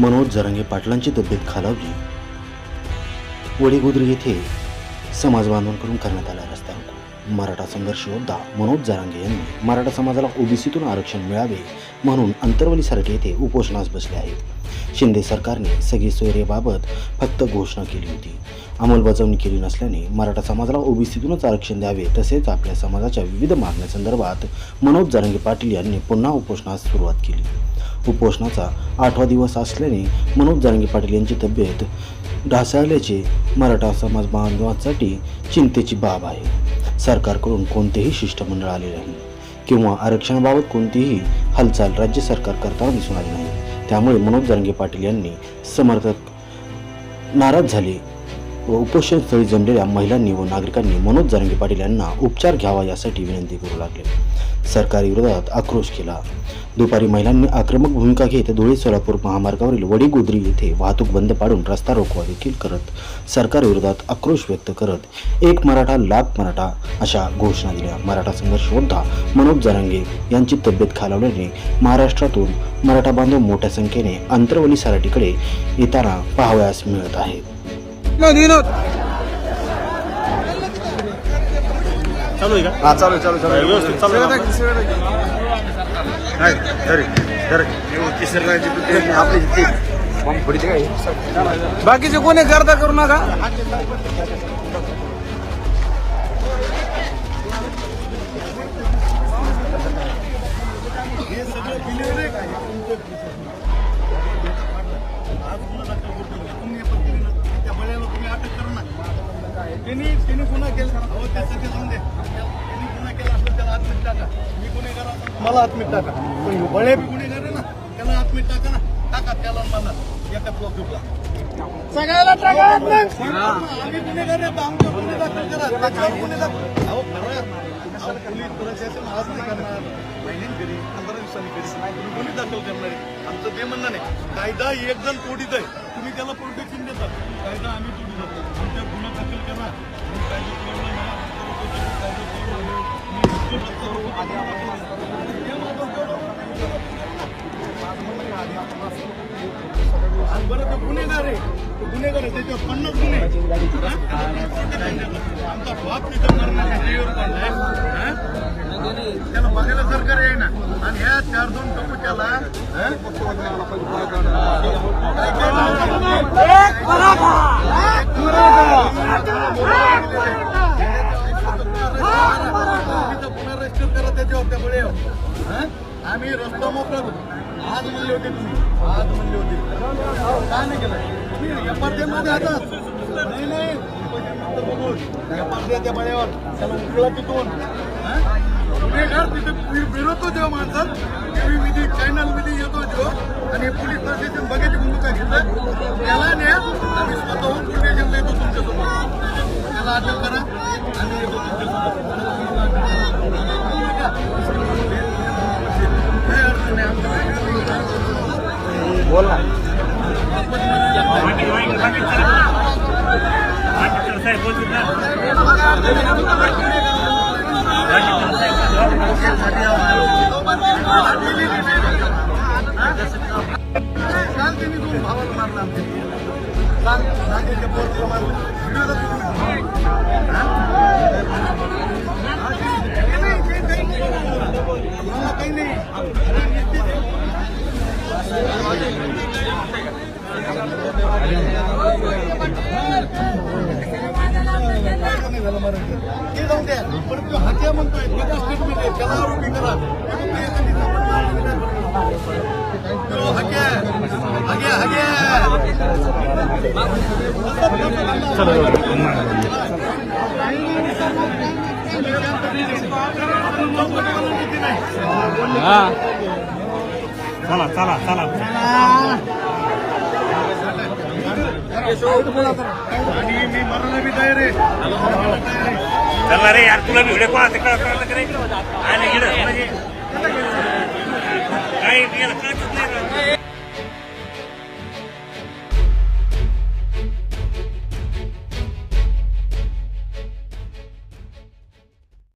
मनोज जरंगे पाटलांची तब्येत खालावली. वडीगुद्री येथे समाज बांधवांकडून करण्यात आला रस्ता रोको. मराठा संघर्ष योद्धा मनोज जरांगे यांनी मराठा समाजाला ओबीसीतून आरक्षण मिळावे म्हणून अंतरवली सारखे येथे उपोषणास बसले आहेत. शिंदे सरकारने सगळी सोयरेबाबत फक्त घोषणा केली होती. अंमलबजावणी केली नसल्याने मराठा समाजाला ओबीसीतूनच आरक्षण द्यावे तसेच आपल्या समाजाच्या विविध मागण्यासंदर्भात मनोज जरांगे पाटील यांनी पुन्हा उपोषणास सुरुवात केली. उपोषणाचा आठवा दिवस असल्याने मनोज जरांगे पाटील यांची तब्येत ढासळल्याचे मराठा समाज बांधवांसाठी चिंतेची बाब आहे. सरकारकडून कोणतेही शिष्टमंडळ आले नाही किंवा आरक्षणाबाबत कोणतीही हालचाल राज्य सरकार करताना दिसून आली नाही. त्यामुळे मनोज जरांगे पाटील यांनी समर्थक नाराज झाले व उपोषणस्थळी जमलेल्या महिलांनी व नागरिकांनी मनोज जरांगे पाटील यांना उपचार घ्यावा यासाठी विनंती करू लागले. सरकारी विरोधात आक्रोश केला. दुपारी महिलांनी आक्रमक भूमिका घेत धुळे सोलापूर महामार्गावरील वडीगोद्री येथे वाहतूक बंद पाडून रस्ता रोखवा देखील करत सरकारविरोधात आक्रोश व्यक्त करत एक मराठा लाख मराठा अशा घोषणा दिल्या. मराठा संघर्ष योद्धा मनोज जरांगे यांची तब्येत खालावल्याने महाराष्ट्रातून मराठा बांधव मोठ्या संख्येने अंतरवली सराटीकडे येताना पाहावयास मिळत आहे चालू आहे का हा चालू आहे, चालू आहे, चालू. व्यवस्थित चालू आहे. सगळं टाक. नाही, धर, ते आपले जिथे बॉम्ब फोडीचे काय बाकीचे कोणी करता करू नका त्यांनी त्यांनी गुन्हा केला. जाऊन दे. त्यांनी गुन्हा केला असलं त्याला आत्मीत टाका. मी गुन्हेगार असेल, मला आत्मीत टाका. पण ह्यो बळे बी गुन्हेगार आहे ना त्याला आत्मीत टाका ना. टाका त्याला मला. एका प्लॉटूपला सगळ्याला टाका. आम्ही गुन्हेगार आहे, आमच्या गुन्हे दाखल करा. त्याच्यावर गुन्हे दाखल? अहो खरं पोलीस प्रशासन आज नाही करणार. महिन्यात करी पंधरा दिवसांनी तुम्ही गुन्हे दाखल करणार आमचं ते म्हणणं नाही कायदा एक जण तोडीत आहे. तुम्ही त्याला प्रोटेक्शन देतात? बरं ते गुन्हेगार आहे ते गुन्हेगार आहे त्याच्यावर पन्नास गुन्हे हा? आमचा बाप तिथं करणार ड्रायव्हर काढलाय हा? त्याला बघायला सरकार आहे ना आणि ह्या चार दोन टप्पू त्याला करा त्याच्यावर आम्ही रस्ता मोकळा करू. आज म्हणले होते तुम्ही. आज म्हणले होते. काय नाही केलं? तुम्ही एफआरडीए मध्ये आता नाही नाही. एफआरडीए त्या बळ्यावर त्याला उकळा तिथून हा? गुन्हेगार तिथे फिरवतो जेव्हा माणसात. टीव्ही मध्ये चॅनल हत्या म्हणतोय त्याचा स्टेटमेंट आहे त्याला आरोपी करा तो हग्या हग्या हग्या चला चला चला आणि मी मरायला बी तयार आहे चला रे यार तुला व्हिडिओ कोणाचं कळत रे? आणि म्हणजे- काही